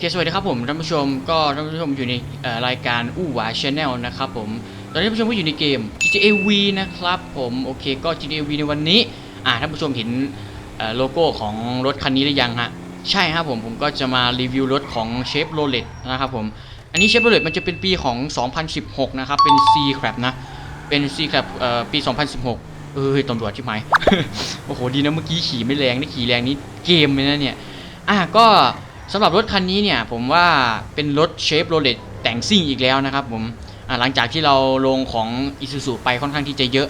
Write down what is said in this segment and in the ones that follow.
เคสวัสดีครับผมท่านผู้ชมก็ท่านผู้ชมอยู่ในรายการอู้หวาชาแนลนะครับผมตอนนี้ท่านผู้ชมก็อยู่ในเกม GTA V นะครับผมโอเคก็ GTA V ในวันนี้อ่าท่านผู้ชมเห็นโลโก้ของรถคันนี้หรือยังฮะใช่ครับผมผมก็จะมารีวิวรถของเชฟโรเลตนะครับผมอันนี้เชฟโรเลตมันจะเป็นปีของ 2016 นะครับ เป็น C Crab นะ เป็น C Crab เอ่อปี 2016 เออตำรวจที่ไหมโอ้โหดีนะเมื่อกี้ขี่ไม่แรงนี่ขี่แรงนี่เกมเลยนะเนี่ยอะก็ สำหรับรถคันนี้เนี่ยผมว่าเป็นรถเชฟโรเลตแต่งซิ่งอีกแล้วนะครับผมหลังจากที่เราลงของ i s u z u ไปค่อนข้างที่จะเยอะ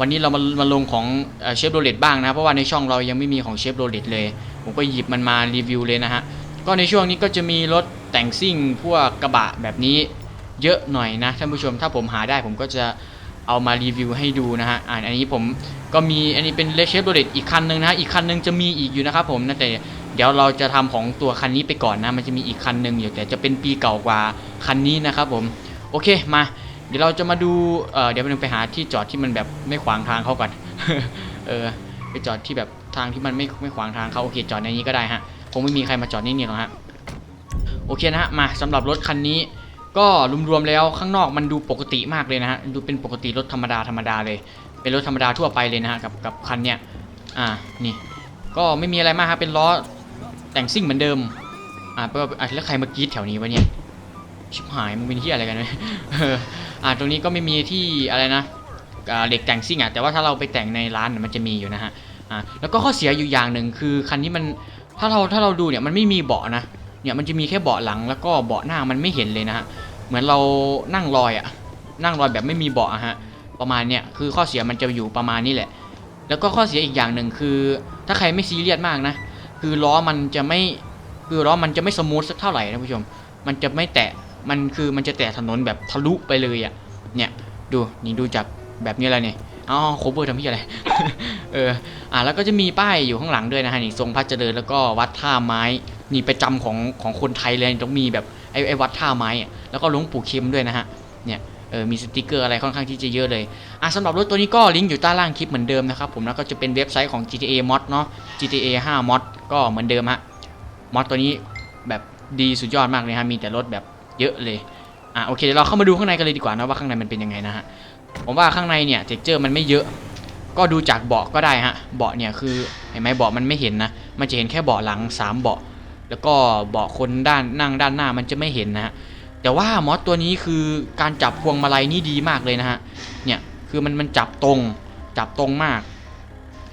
วันนี้เรามามาลงของเชฟโรเลตบ้างนะเพราะว่าในช่องเรายังไม่มีของเชฟโรเลตเลย ผมก็หยิบมันมารีวิวเลยนะฮะก็ในช่วงนี้ก็จะมีรถแต่งซิ่งพวกกระบะแบบนี้เยอะหน่อยนะท่านผู้ชมถ้าผมหาได้ผมก็จะเอามารีวิวให้ดูนะฮะอันนี้ผมก็มีอันนี้เป็นเลเชฟโรเลตอีกคันหนึ่งนะฮะอีกคันหนึ่งจะมีอีกอยู่นะครับผมนะแต่ เดี๋ยวเราจะทำของตัวคันนี้ไปก่อนนะ มันจะมีอีกคันหนึ่งอยู่แต่จะเป็นปีเก่ากว่าคันนี้นะครับผม โอเคมา เดี๋ยวเราจะมาดูเเดี๋ยวไปหาที่จอดที่มันแบบไม่ขวางทางเขาก่อน เออไปจอดที่แบบทางที่มันไม่ไม่ขวางทางเขาโอเคจอดในนี้ก็ได้ฮะคงไม่มีใครมาจอดนี่นี่หรอกฮะโอเคนะฮะมาสำหรับรถคันนี้ ก็รวมๆแล้วข้างนอกมันดูปกติมากเลยนะฮะดูเป็นปกติรถธรรมดาธรรมดาเลย เป็นรถธรรมดาทั่วไปเลยนะฮะกับกับคันเนี้ยอ่านี่ ก็ไม่มีอะไรมากครับเป็นล้อ แต่งซิ่งเหมือนเดิม อ่าแล้วใครมากรีดแถวนี้วะเนี่ย ชิบหายมึงเป็นที่อะไรกันเนี่ยอ่าตรงนี้ก็ไม่มีที่อะไรนะอ่าเหล็กแต่งซิ่งอะ แต่ว่าถ้าเราไปแต่งในร้านเนี่ยมันจะมีอยู่นะฮะ อ่า แล้วก็ข้อเสียอยู่อย่างหนึ่งคือคันนี้มัน ถ้าเราถ้าเราดูเนี่ยมันไม่มีเบาะนะ เนี่ยมันจะมีแค่เบาะหลังแล้วก็เบาะหน้ามันไม่เห็นเลยนะฮะ เหมือนเรานั่งลอยอะ นั่งลอยแบบไม่มีเบาะอะฮะ ประมาณเนี่ยคือข้อเสียมันจะอยู่ประมาณนี้แหละ แล้วก็ข้อเสียอีกอย่างหนึ่งคือ ถ้าใครไม่ซีเรียสมากนะ คือล้อมันจะไม่คือล้อมันจะไม่สมูทสักเท่าไหร่นะผู้ชม มันจะไม่แตะมันคือมันจะแตะถนนแบบทะลุไปเลยอะ่ะเนี่ยดูนี่ดูจากแบบนี้อะไรเนี่ยอ๋อโคเวอร์ทำพี่อะไรเอออะแล้วก็จะมีป้ายอยู่ข้างหลังด้วยนะฮะนี่ทรงพระเจริญแล้วก็วัดท่าไม้นี่ประจำของของคนไทยเลยต้องมีแบบไอ้ไอ้วัดท่าไม้อะแล้วก็หลวงปู่เข็มด้วยนะฮะเนี่ย เออมีสติกเกอร์อะไรค่อนข้างที่จะเยอะเลยอะสำหรับรถตัวนี้ก็ลิงก์อยู่ใต้ล่างคลิปเหมือนเดิมนะครับผมแล้วก็จะเป็นเว็บไซต์ของ GTA Mod เนาะ GTA 5 Mod ก็เหมือนเดิมฮะมอดตัวนี้แบบดีสุดยอดมากเลยฮะมีแต่รถแบบเยอะเลยอะโอเคเดี๋ยวเราเข้ามาดูข้างในกันเลยดีกว่านะว่าข้างในมันเป็นยังไงนะฮะผมว่าข้างในเนี่ยเท็กเจอร์มันไม่เยอะ ก็ดูจากเบาะก็ได้ฮะเบาะเนี่ยคือเห็นไหมเบาะมันไม่เห็นนะมันจะเห็นแค่เบาะหลังสามเบาะ แล้วก็เบาะคนด้านนั่งด้านหน้ามันจะไม่เห็นนะฮะ แต่ว่ามอสตัวนี้คือการจับพวงมาลัยนี่ดีมากเลยนะฮะ เนี่ยคือมันมันจับตรงจับตรงมาก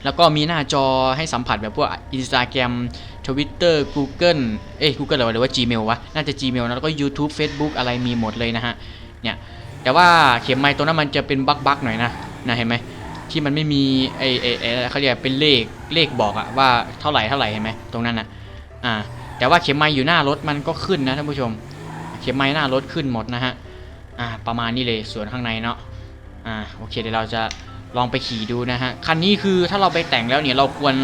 แล้วก็มีหน้าจอให้สัมผัสแบบพวก Instagram Twitter Google เอ้ย Google อะไรหรือว่า Gmail วะ น่าจะ Gmail นะแล้วก็ YouTube Facebook อะไรมีหมดเลยนะฮะ เนี่ย แต่ว่าเข็มไม้ตัวนั้นมันจะเป็นบั๊กๆหน่อยนะ นะเห็นไหมที่มันไม่มีไอ้ไอ้ไอ้เขาเรียกเป็นเลขเลขบอกอะว่าเท่าไหร่เท่าไหร่เห็นไหมตรงนั้นนะอ่าแต่ว่าเข็มไม้อยู่หน้ารถมันก็ขึ้นนะท่านผู้ชม ข็มไม้หน้ารถขึ้นหมดนะฮะอ่าประมาณนี้เลยส่วนข้างในเนาะอ่าโอเคเดี๋ยวเราจะลองไปขี่ดูนะฮะคันนี้คือถ้าเราไปแต่งแล้วเนี่ยเราควร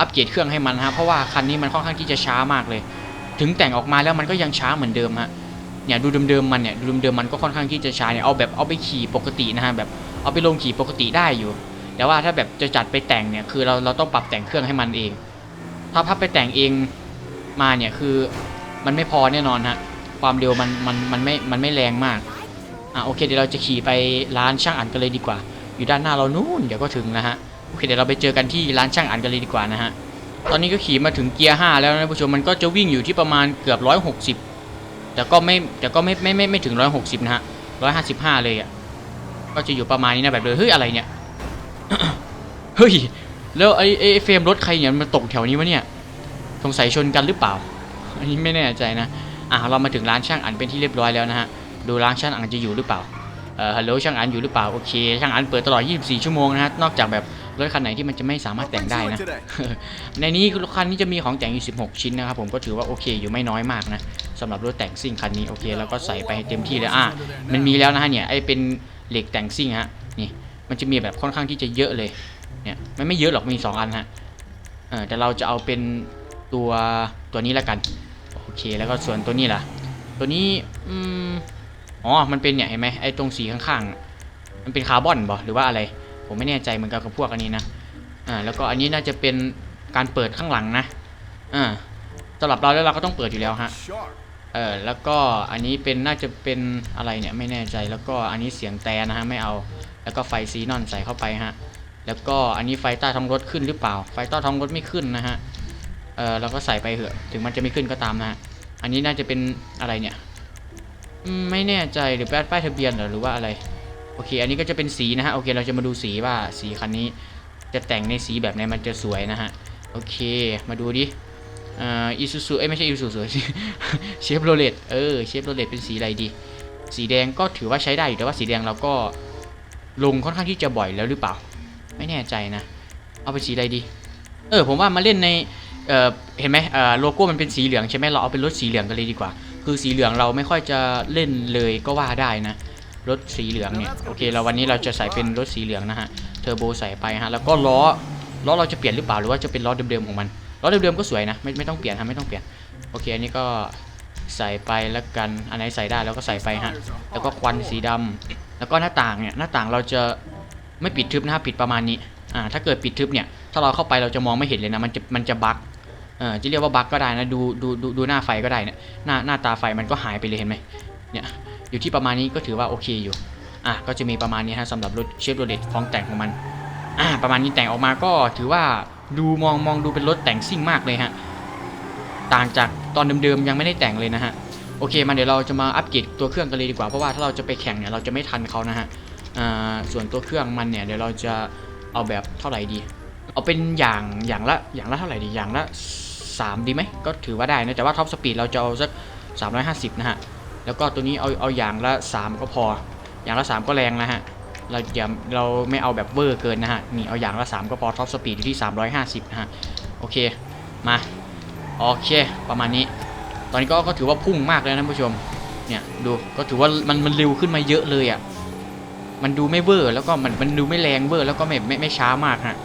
อัปเกรดเครื่องให้มันฮะเพราะว่าคันนี้มันค่อนข้างที่จะช้ามากเลย ถึงแต่งออกมาแล้วมันก็ยังช้าเหมือนเดิมฮะเนี่ยดูเดิมๆมันเนี่ยดูเดิมๆมันก็ค่อนข้างที่จะช้าเนี่ยเอาแบบเอาไปขี่ปกตินะฮะแบบเอาไปลงขี่ปกติได้อยู่ แต่ว่าถ้าแบบจะจัดไปแต่งเนี่ยคือเราเราต้องปรับแต่งเครื่องให้มันเอง ถ้าพับไปแต่งเองมาเนี่ยคือมันไม่พอแน่นอนฮะ ความเร็วมันมันมันไม่มันไม่แรงมากอะโอเคเดี๋ยวเราจะขี่ไปร้านช่างอันกันเลยดีกว่า อยู่ด้านหน้าเรานู่นเดี๋ยวก็ถึงนะฮะโอเคเดี๋ยวเราไปเจอกันที่ร้านช่างอันกันเลยดีกว่านะฮะตอนนี้ก็ขี่มาถึงเกียร์5แล้วนะผู้ชมมันก็จะวิ่งอยู่ที่ประมาณเกือบ160แต่ก็ไม่แต่ก็ไม่ไม่ไม่ไม่ถึง160นะฮะ155เลยอะก็จะอยู่ประมาณนี้นะแบบเลยเฮ้ยอะไรเนี่ยเฮ้ยแล้วไอ้ไอ้เฟรมรถใครเนี่ยมันตกแถวนี้วะเนี่ยสงสัยชนกันหรือเปล่า อันนี้ไม่แน่ใจนะ อะเรามาถึงร้านช่างอันเป็นที่เรียบร้อยแล้วนะฮะดูร้านช่างอันจะอยู่หรือเปล่าเอ่อฮัลโหลช่างอันอยู่หรือเปล่าโอเคช่างอันเปิดตลอด 24 ชั่วโมงนะฮะนอกจากแบบรถคันไหนที่มันจะไม่สามารถแต่งได้นะ ในนี้รถคันนี้จะมีของแต่งอยู่16 ชิ้นนะครับผมก็ถือว่าโอเคอยู่ไม่น้อยมากนะสำหรับรถแต่งซิ่งคันนี้โอเคแล้วก็ใส่ไปเต็มที่เลยอะมันมีแล้วนะฮะเนี่ยไอเป็นเหล็กแต่งซิ่งฮะนี่มันจะมีแบบค่อนข้างที่จะเยอะเลยเนี่ยมันไม่เยอะหรอกมี 2 อันฮะเออแต่เราจะเอาเป็นตัวตัวนี้แล้วกัน เคแล้วก็ส่วนตัวนี้ล่ะ ตัวนี้อืมอ๋อ มันเป็นเนี่ยเห็นไหมไอ้ตรงสีข้างๆ มันเป็นคาร์บอนบ่หรือว่าอะไร ผมไม่แน่ใจเหมือนกันกับพวกอันนี้นะ อ่า แล้วก็อันนี้น่าจะเป็นการเปิดข้างหลังนะ อ่าสำหรับเราแล้วเราก็ต้องเปิดอยู่แล้วฮะ เออ แล้วก็อันนี้เป็นน่าจะเป็นอะไรเนี่ยไม่แน่ใจ แล้วก็อันนี้เสียงแต่นะฮะไม่เอา แล้วก็ไฟซีนอนใส่เข้าไปฮะ แล้วก็อันนี้ไฟใต้ท้องรถขึ้นหรือเปล่า ไฟใต้ท้องรถไม่ขึ้นนะฮะ เออเราก็ใส่ไปเถอะ ถึงมันจะไม่ขึ้นก็ตามนะฮะ อันนี้น่าจะเป็นอะไรเนี่ยอืมไม่แน่ใจหรือป้ายป้ายทะเบียนหรอหรือว่าอะไรโอเค อันนี้ก็จะเป็นสีนะฮะ โอเค เราจะมาดูสีว่าสีคันนี้จะแต่งในสีแบบไหนมันจะสวยนะฮะ โอเค มาดูดิอ่ออีซูซูเอ้ยไม่ใช่อีซูซูเชฟโรเลตเออ เชฟโรเลตเป็นสีอะไรดี สีแดงก็ถือว่าใช้ได้อยู่แต่ว่าสีแดงเราก็ลงค่อนข้างที่จะบ่อยแล้วหรือเปล่า ไม่แน่ใจนะ เอาเป็นสีอะไรดี เออ ผมว่ามาเล่นใน เออเห็นไหมเออโลโก้มันเป็นสีเหลืองใช่ไหมเราเอาเป็นรถสีเหลืองกันเลยดีกว่า คือสีเหลืองเราไม่ค่อยจะเล่นเลยก็ว่าได้นะรถสีเหลืองเนี่ยโอเคเราวันนี้เราจะใส่เป็นรถสีเหลืองนะฮะเทอร์โบใส่ไปฮะแล้วก็ล้อล้อเราจะเปลี่ยนหรือเปล่าหรือว่าจะเป็นล้อเดิมๆของมันล้อเดิมๆก็สวยนะไม่ไม่ต้องเปลี่ยนฮะไม่ต้องเปลี่ยนโอเคอันนี้ก็ใส่ไปแล้วกันอันไหนใส่ได้แล้วก็ใส่ไปฮะแล้วก็ควันสีดำแล้วก็หน้าต่างเนี่ยหน้าต่างเราจะไม่ปิดทึบนะครับปิดประมาณนี้อ่าถ้าเกิดปิดทึบเนี่ยถ้าเราเข้าไปเราจะมองไม่เห็นเลยนะมันจะมันจะบั๊ก จะเรียกว่าบั๊กก็ได้นะดูดูดูดูหน้าไฟก็ได้เนี่ยหน้าหน้าตาไฟมันก็หายไปเลยเห็นไหมเนี่ยอยู่ที่ประมาณนี้ก็ถือว่าโอเคอยู่อะก็จะมีประมาณนี้ฮะสำหรับรถเชฟโรเลตของแต่งของมันอ่าประมาณนี้แต่งออกมาก็ถือว่าดูมองมองดูเป็นรถแต่งซิ่งมากเลยฮะต่างจากตอนเดิมๆยังไม่ได้แต่งเลยนะฮะโอเคมาเดี๋ยวเราจะมาอัปเกรดตัวเครื่องกันเลยดีกว่าเพราะว่าถ้าเราจะไปแข่งเนี่ยเราจะไม่ทันเขานะฮะอ่าส่วนตัวเครื่องมันเนี่ยเดี๋ยวเราจะเอาแบบเท่าไหร่ดี เอาเป็นอย่างอย่างละอย่างละเท่าไหร่ดีอย่างละ 3 ดีไหม ก็ถือว่าได้นะ แต่ว่าท็อปสปีดเราจะเอาสัก 350 นะฮะ แล้วก็ตัวนี้เอาเอาอย่างละ 3 ก็พอ อย่างละ 3 ก็แรงนะฮะ เราอย่าเราไม่เอาแบบเวอร์เกินนะฮะ นี่เอาอย่างละ 3 ก็พอท็อปสปีดอยู่ที่ 350 นะฮะ โอเค มา โอเค ประมาณนี้ ตอนนี้ก็ก็ถือว่าพุ่งมากเลยนะผู้ชม เนี่ยดู ก็ถือว่ามันมันเร็วขึ้นมาเยอะเลยอะ่ะ มันดูไม่เวอร์ แล้วก็มันมันดูไม่แรงเวอร์ แล้วก็ไม่ไม่ไม่ช้ามากฮะ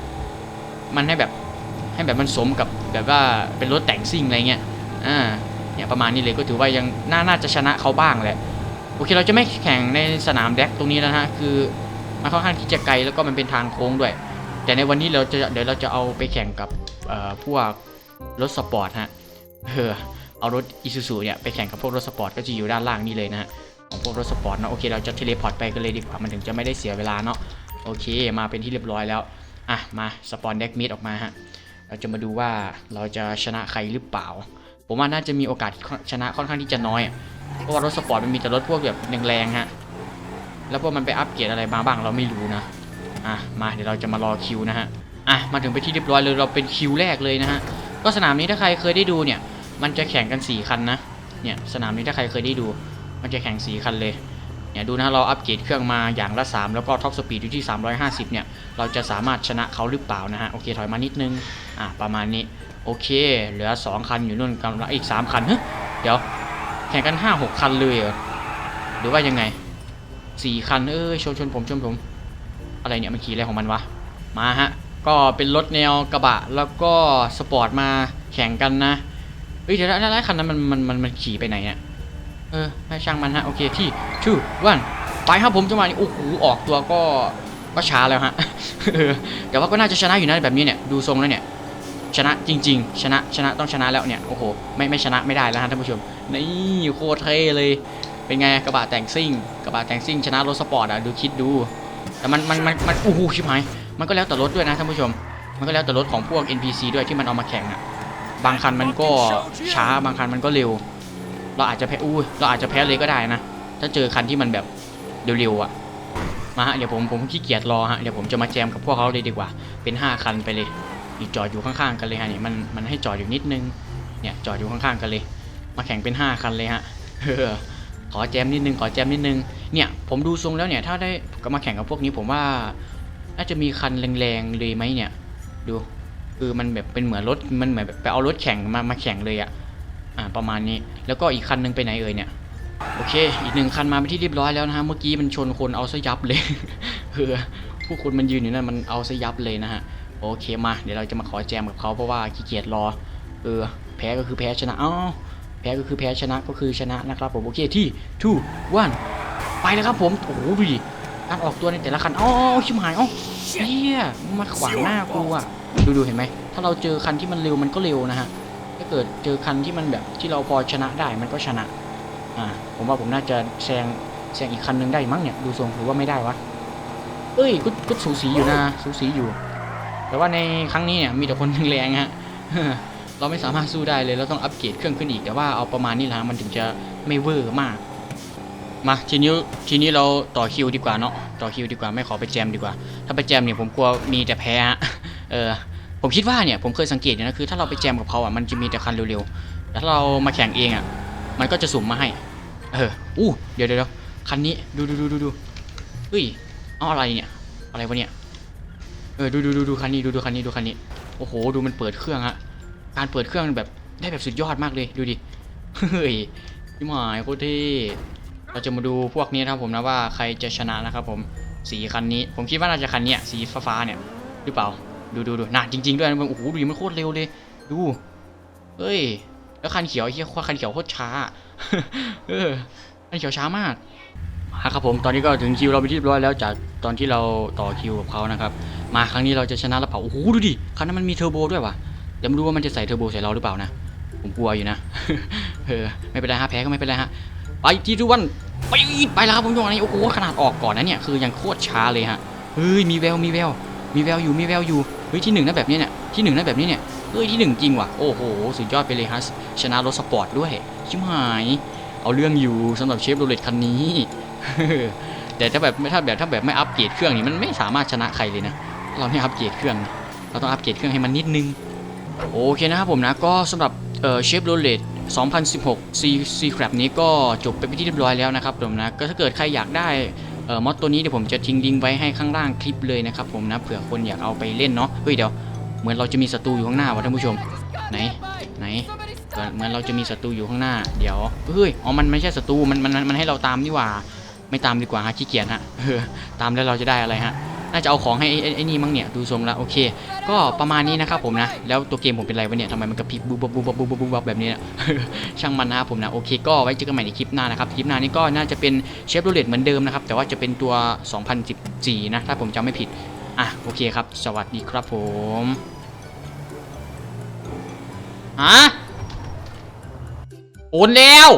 มันให้แบบ ให้แบบมันสมกับแบบว่าเป็นรถแต่งซิ่งอะไรเงี้ยอ่าเนี่ยประมาณนี้เลยก็ถือว่ายังน่าน่าจะชนะเขาบ้างแหละโอเคเราจะไม่แข่งในสนามแดกตรงนี้แล้วนะฮะคือมันค่อนข้างที่จะไกลแล้วก็มันเป็นทางโค้งด้วย แต่ในวันนี้เราจะเดี๋ยวเราจะเอาไปแข่งกับพวกรถสปอร์ตฮะเออเอารถอีซูซูเนี่ยไปแข่งกับพวกรถสปอร์ตก็จะอยู่ด้านล่างนี่เลยนะฮะของพวกรถสปอร์ตนะโอเคเราจะเทเลพอร์ตไปกันเลยดีกว่ามันถึงจะไม่ได้เสียเวลาเนาะโอเค มาเป็นที่เรียบร้อยแล้วอะมาสปอนเด็กมิดออกมาฮะ เราจะมาดูว่าเราจะชนะใครหรือเปล่า ผมว่าน่าจะมีโอกาสชนะค่อนข้างที่จะน้อย เพราะว่ารถสปอร์ตมันมีแต่รถพวกแบบแรงๆฮะ แล้วพวกมันไปอัปเกรดอะไรมาบ้างเราไม่รู้นะ อะมาเดี๋ยวเราจะมารอคิวนะฮะ อะมาถึงไปที่เรียบร้อยเลยเราเป็นคิวแรกเลยนะฮะ ก็สนามนี้ถ้าใครเคยได้ดูเนี่ย มันจะแข่งกัน 4 คันนะ เนี่ยสนามนี้ถ้าใครเคยได้ดู มันจะแข่ง 4 คันเลย เนี่ยดูนะเราอัปเกรดเครื่องมาอย่างละ 3 แล้วก็ท็อปสปีดอยู่ที่ 350 เนี่ย เราจะสามารถชนะเขาหรือเปล่านะฮะ โอเค ถอยมานิดนึง อะ ประมาณนี้ โอเค เหลือ 2 คันอยู่นู่นกำลังอีก 3 คันเฮ้ยเดี๋ยว แข่งกัน 5 6 คันเลยเหรอ หรือว่ายังไง 4 คัน เออชนชนผมชนผม อะไรเนี่ย มันขี่อะไรของมันวะ มาฮะ ก็เป็นรถแนวกระบะแล้วก็สปอร์ตมาแข่งกันนะเฮ้ยเดี๋ยวแล้วแล้วคันนั้นมันมันมันมันขี่ไปไหนเนี่ย เออให้ช่างมันฮะ โอเคที่ ทูวันไปครับผมจังหวะนี้โอ้โหออกตัวก็ก็ช้าแล้วฮะแต่ว่าก็น่าจะชนะอยู่นะแบบนี้เนี่ยดูทรงแล้วเนี่ยชนะจริง ๆ ชนะชนะต้องชนะแล้วเนี่ยโอ้โหไม่ไม่ชนะไม่ได้แล้วฮะท่านผู้ชมนี่โคตรเท่เลย เป็นไงกระบะแต่งซิ่งกระบะแต่งซิ่งชนะรถสปอร์ตอะดูคิดดู แต่มันมันมันมันโอ้โหชิบหายมันก็แล้วแต่รถด้วยนะท่านผู้ชม มันก็แล้วแต่รถของพวก NPC ด้วยที่มันเอามาแข่งอะบางคันมันก็ช้าบางคันมันก็เร็ว เราอาจจะแพ้อู้เราอาจจะแพ้เลยก็ได้นะ ถ้าเจอคันที่มันแบบเร็วๆอะมาฮะเดี๋ยวผมผมขี้เกียจรอฮะเดี๋ยวผมจะมาแจมกับพวกเขาเลยดีกว่า เป็น 5 คันไปเลยนี่จอดอยู่ข้างๆกันเลยฮะนี่มันมันให้จอดอยู่นิดนึงเนี่ยจอดอยู่ข้างๆกันเลย มาแข่งเป็น 5 คันเลยฮะเออขอแจมนิดนึงขอแจมนิดนึงเนี่ยผมดูทรงแล้วเนี่ยถ้าได้ก็มาแข่งกับพวกนี้ผมว่าน่าจะมีคันแรงๆเลยไหมเนี่ย ดูคือมันแบบเป็นเหมือนรถมันเหมือนแบบไปเอารถแข่งมามาแข่งเลยอะอ่าประมาณนี้แล้วก็อีกคันนึงไปไหนเอ่ยเนี่ย โอเค อีกหนึ่งคันมาเป็นที่เรียบร้อยแล้วนะฮะ เมื่อกี้มันชนคนเอาซะยับเลยเออผู้คนมันยืนอยู่นั่นมันเอาซะยับเลยนะฮะ โอเคมา เดี๋ยวเราจะมาขอแจมกับเขาเพราะว่าขี้เกียจรอ เออ แพ้ก็คือแพ้ชนะอ้าวแพ้ก็คือแพ้ชนะก็คือชนะนะครับผมโอเคที่ two one ไปเลยครับผม โอ้โหดูดิการออกตัวในแต่ละคันอ๋อชิมหายอ๋อเฮียมาขวางหน้ากูอะดูดูเห็นไหม ถ้าเราเจอคันที่มันเร็วมันก็เร็วนะฮะ ถ้าเกิดเจอคันที่มันแบบที่เราพอชนะได้มันก็ชนะ ผมว่าผมน่าจะแซงแซงอีกคันหนึงได้มั้งเนี่ยดูทรงหรือว่าไม่ได้วะเอ้ยก็ก็สูสีอยู่นะสูสีอยู่ แต่ว่าในครั้งนี้เนี่ยมีแต่คนแรงๆฮะเราไม่สามารถสู้ได้เลยเราต้องอัปเกรดเครื่องขึ้นอีกแต่ว่าเอาประมาณนี้แหละมันถึงจะไม่เวอร์มากมาทีนี้ทีนี้เราต่อคิวดีกว่าเนาะต่อคิวดีกว่าไม่ขอไปแจมดีกว่า ถ้าไปแจมเนี่ยผมกลัวมีแต่แพ้เออผมคิดว่าเนี่ยผมเคยสังเกตอยู่นะคือถ้าเราไปแจมกับเขาอะมันจะมีแต่คันเร็วๆแต่ถ้าเรามาแข่งเองอะ มันก็จะสุ่มมาให้ เออ อู้ เดี๋ยวเดี๋ยวคันนี้ ดูดูดูดูดูเฮ้ย เอาอะไรเนี่ย อะไรวะเนี่ย เออ ดูดูดูดูคันนี้ ดูดูคันนี้ ดูคันนี้ โอ้โห ดูมันเปิดเครื่องฮะ การเปิดเครื่องแบบ ได้แบบสุดยอดมากเลย ดูดิ เฮ้ยพี่หมายโคตรเท่เราจะมาดูพวกนี้นะครับผมนะว่าใครจะชนะนะครับผมสีคันนี้ ผมคิดว่าน่าจะคันเนี้ยสีฟ้าๆเนี่ย หรือเปล่า ดูดูดูน่าจริง ๆ ด้วยนะโอ้โหดูมันโคตรเร็วเลย ดู เฮ้ย แล้วคันเขียวไอ้เฮียคันเขียวโคตรช้า เออ คันเขียวช้ามากมาครับผมตอนนี้ก็ถึงคิวเราไปที่เรียบร้อยแล้วจากตอนที่เราต่อคิวกับเขานะครับ มาครั้งนี้เราจะชนะแล้วเปล่าโอ้โหดูดิคันนั้นมันมีเทอร์โบด้วยว่ะเดี๋ยวมาดูว่ามันจะใส่เทอร์โบใส่เราหรือเปล่านะผมกลัวอยู่นะเออไม่เป็นไรฮะแพ้ก็ไม่เป็นไรฮะไปที่ทุกวันไปไปแล้วครับผมจังหวะนี้โอ้โหขนาดออกก่อนนะเนี่ยคือยังโคตรช้าเลยฮะเฮ้ยมีแววมีแววมีแววอยู่มีแววอยู่เฮ้ยที่หนึ่งนะแบบนี้เนี่ยที่หนึ่งนะแบบนี้เนี่ย เฮ้ยที่หนึ่งจริงว่ะ โอ้โห สุดยอดไปเลยฮะชนะรถสปอร์ตด้วย ชิบหาย เอาเรื่องอยู่สำหรับเชฟโรเลตคันนี้ แต่ถ้าแบบถ้าแบบถ้าแบบไม่อัปเกรดเครื่องนี่มันไม่สามารถชนะใครเลยนะ เราไม่อัปเกรดเครื่อง เราต้องอัปเกรดเครื่องให้มันนิดนึง โอเคนะครับผมนะก็สำหรับเชฟโรเลต2016 C C Crab นี้ก็จบไปเป็นที่เรียบร้อยแล้วนะครับผมนะ ก็ถ้าเกิดใครอยากได้มอดตัวนี้เดี๋ยวผมจะทิ้งลิงก์ไว้ให้ข้างล่างคลิปเลยนะครับผมนะเผื่อคนอยากเอาไปเล่นเนาะเฮ้ยเดี๋ยว เหมือนเราจะมีศัตรูอยู่ข้างหน้าวะท่านผู้ชม ไหนไหนเหมือนเราจะมีศัตรูอยู่ข้างหน้า เดี๋ยวเฮ้ยอ๋อมันไม่ใช่ศัตรูมันมันมันให้เราตามนี่หว่า ไม่ตามดีกว่าฮะขี้เกียจฮะเออตามแล้วเราจะได้อะไรฮะน่าจะเอาของให้ไอ้นี่มั้งเนี่ยดูทรงแล้วโอเค ก็ประมาณนี้นะครับผมนะแล้วตัวเกมผมเป็นไรวะเนี่ยทำไมมันกระพริบบูบบูบบูบบูบบูบแบบนี้เนี่ยช่างมันนะครับผมนะโอเค ก็ไว้เจอกันใหม่ในคลิปหน้านะครับคลิปหน้านี้ก็น่าจะเป็นเชฟโรเลตเหมือนเดิมนะครับแต่ว่าจะเป็นตัว 2014 นะถ้าผมจำไม่ผิดอะโอเคครับ สวัสดีครับผม ฮะโอนแล้ว